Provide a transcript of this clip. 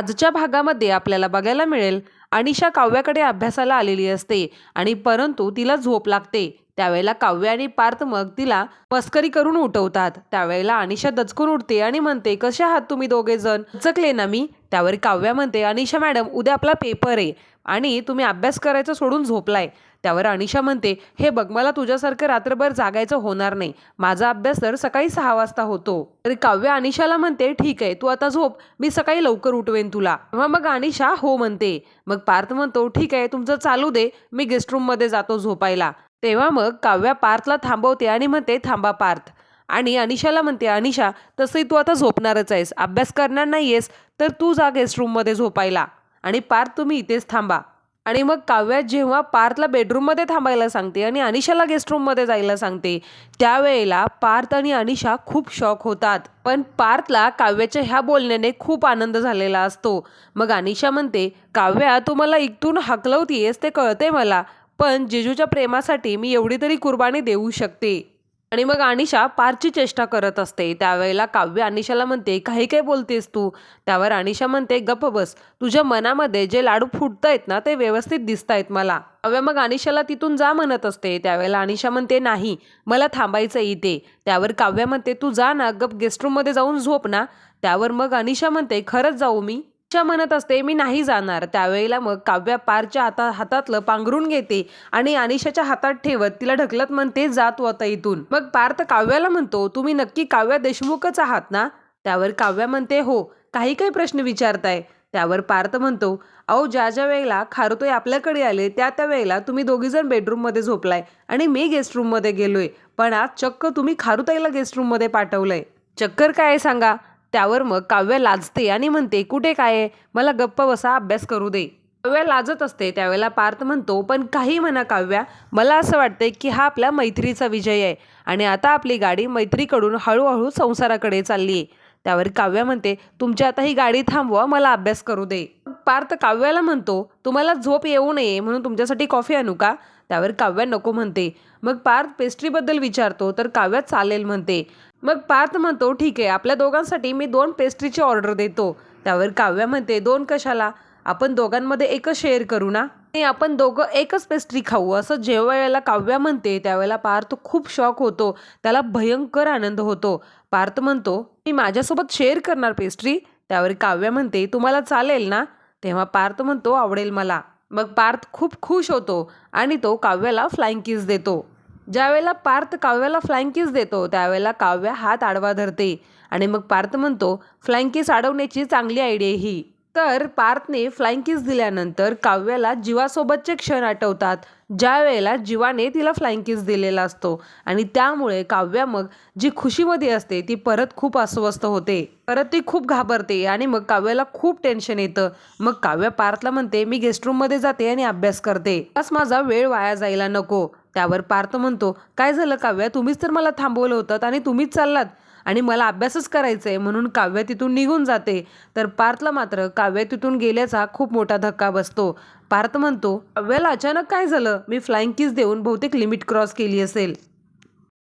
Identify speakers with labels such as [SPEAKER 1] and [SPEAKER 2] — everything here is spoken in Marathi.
[SPEAKER 1] आजच्या भागामध्ये आपल्याला बघायला मिळेल. अनिशा काव्याकडे अभ्यासाला आलेली असते आणि परंतु तिला झोप लागते. त्यावेळेला काव्य आणि पार्थ मग तिला मस्करी करून उठवतात. त्यावेळेला अनिशा दचकून उठते आणि म्हणते कसे आहात तुम्ही दोघे जण? दचकले ना मी? त्यावर काव्या म्हणते अनिशा मॅडम उद्या आपला पेपर आहे आणि तुम्ही अभ्यास करायचं सोडून झोपलाय. त्यावर अनिशा म्हणते हे बघ मला तुझ्यासारखं रात्रभर जागायचं होणार नाही. माझा अभ्यास तर सकाळी सहा वाजता होतो. तर काव्य अनिशाला म्हणते ठीक आहे तू आता झोप. मी सकाळी लवकर उठवेन तुला. तेव्हा मग अनिशा हो म्हणते. मग पार्थ म्हणतो ठीक आहे तुमचं चालू दे. मी गेस्ट रूममध्ये जातो झोपायला. तेव्हा मग काव्या पार्थला थांबवते आणि म्हणते थांबा पार्थ. आणि अनिशाला म्हणते अनिशा तसंही तू आता झोपणारच आहेस. अभ्यास करणार नाहीयेस तर तू जा गेस्ट रूममध्ये झोपायला. आणि पार्थ तुम्ही इथेच थांबा. आणि मग काव्या जेव्हा पार्थला बेडरूममध्ये थांबायला सांगते आणि अनिशाला गेस्ट रूममध्ये जायला सांगते त्यावेळेला पार्थ आणि अनिशा खूप शॉक होतात. पण पार्थला काव्याच्या ह्या बोलण्याने खूप आनंद झालेला असतो. मग अनिशा म्हणते काव्या तू मला इथून हकलवतीयेस ते कळते मला. पण जिजूच्या प्रेमासाठी मी एवढी तरी कुर्बानी देऊ शकते. आणि मग अनिशा पारची चेष्टा करत असते. त्यावेळेला काव्य अनिशाला म्हणते काही काय बोलतेस तू. त्यावर अनिशा म्हणते गप्प बस. तुझ्या मनामध्ये जे लाडू फुटतायत ना ते व्यवस्थित दिसतायत मला. काव्य मग अनिशाला तिथून जा म्हणत असते. त्यावेळेला अनिशा म्हणते नाही मला थांबायचं इथे. त्यावर काव्य म्हणते तू जा ना गप गेस्ट रूममध्ये जाऊन झोप ना. त्यावर मग अनिशा म्हणते खरंच जाऊ मी. अनिशा म्हणत असते मी नाही जाणार. त्यावेळेला मग काव्या पारच्या हाता हातातलं पांघरून घेते आणि अनिशाच्या हातात ठेवत तिला ढकलत म्हणते जात आता इथून. मग पार्थ काव्याला म्हणतो तुम्ही नक्की काव्या देशमुखच आहात ना? त्यावर काव्या म्हणते हो. काही काही प्रश्न विचारताय. त्यावर पार्थ म्हणतो अहो ज्या ज्या वेळेला खारुतोय आपल्याकडे आले त्या त्या वेळेला तुम्ही दोघीजण बेडरूममध्ये झोपलाय आणि मी गेस्ट रूममध्ये गेलोय. पण आज चक्क तुम्ही खारुताईला गेस्ट रूममध्ये पाठवलंय. चक्कर काय आहे सांगा. त्यावर मग काव्य लाजते आणि म्हणते कुठे काय आहे? मला गप्प बसा अभ्यास करू दे. काव्या लाजत असते त्यावेळेला पार्थ म्हणतो पण काही म्हणा काव्या मला असं वाटतंय की हा आपल्या मैत्रीचा विजय आहे आणि आता आपली गाडी मैत्रीकडून हळूहळू संसाराकडे चालली आहे त्यावर काव्या म्हणते तुमची आता ही गाडी थांबवा मला अभ्यास करू दे. पार्थ काव्याला म्हणतो तुम्हाला झोप येऊ नये म्हणून तुमच्यासाठी कॉफी आणू का? त्यावर काव्या नको म्हणते. मग पार्थ पेस्ट्रीबद्दल विचारतो तर काव्या चालेल म्हणते. मग पार्थ म्हणतो ठीक आहे आपल्या दोघांसाठी मी दोन पेस्ट्रीची ऑर्डर देतो. त्यावर काव्या म्हणते दोन कशाला? आपण दोघांमध्ये एकच शेअर करू ना? आणि आपण दोघं एकच पेस्ट्री खाऊ. असं जेव्हा वेळेला काव्या म्हणते त्यावेळेला पार्थ खूप शॉक होतो. त्याला भयंकर आनंद होतो. पार्थ म्हणतो मी माझ्यासोबत शेअर करणार पेस्ट्री? त्यावर काव्या म्हणते तुम्हाला चालेल ना? तेव्हा पार्थ म्हणतो आवडेल मला. मग पार्थ खूप खुश होतो आणि तो काव्याला फ्लाइंग किस देतो. ज्यावेळेला पार्थ काव्याला फ्लाइंग किस देतो त्यावेळेला काव्या हात आडवा धरते. आणि मग पार्थ म्हणतो फ्लाइंग किस अडवण्याची चांगली आयडिया ही. तर पार्थने फ्लाइंग किस दिल्यानंतर काव्याला जीवासोबतचे क्षण आठवतात. ज्या वेळेला जीवाने तिला फ्लाइंग किस दिलेला असतो आणि त्यामुळे काव्या मग जी खुशीमध्ये असते ती परत खूप अस्वस्थ होते. परत ती खूप घाबरते आणि मग काव्याला खूप टेन्शन येतं. मग काव्या पार्थला म्हणते मी गेस्ट रूममध्ये जाते आणि अभ्यास करते. बस माझा वेळ वाया जायला नको. त्यावर पार्थ म्हणतो काय झालं काव्या? तुम्हीच तर मला थांबवलं होतं आणि तुम्हीच चाललात. आणि मला अभ्यासच करायचा आहे म्हणून काव्य तिथून निघून जाते. तर पार्थला मात्र काव्य तिथून गेल्याचा खूप मोठा धक्का बसतो. पार्थ म्हणतो काव्याला अचानक काय झालं? मी फ्लाइंग किस देऊन बहुतेक लिमिट क्रॉस केली असेल.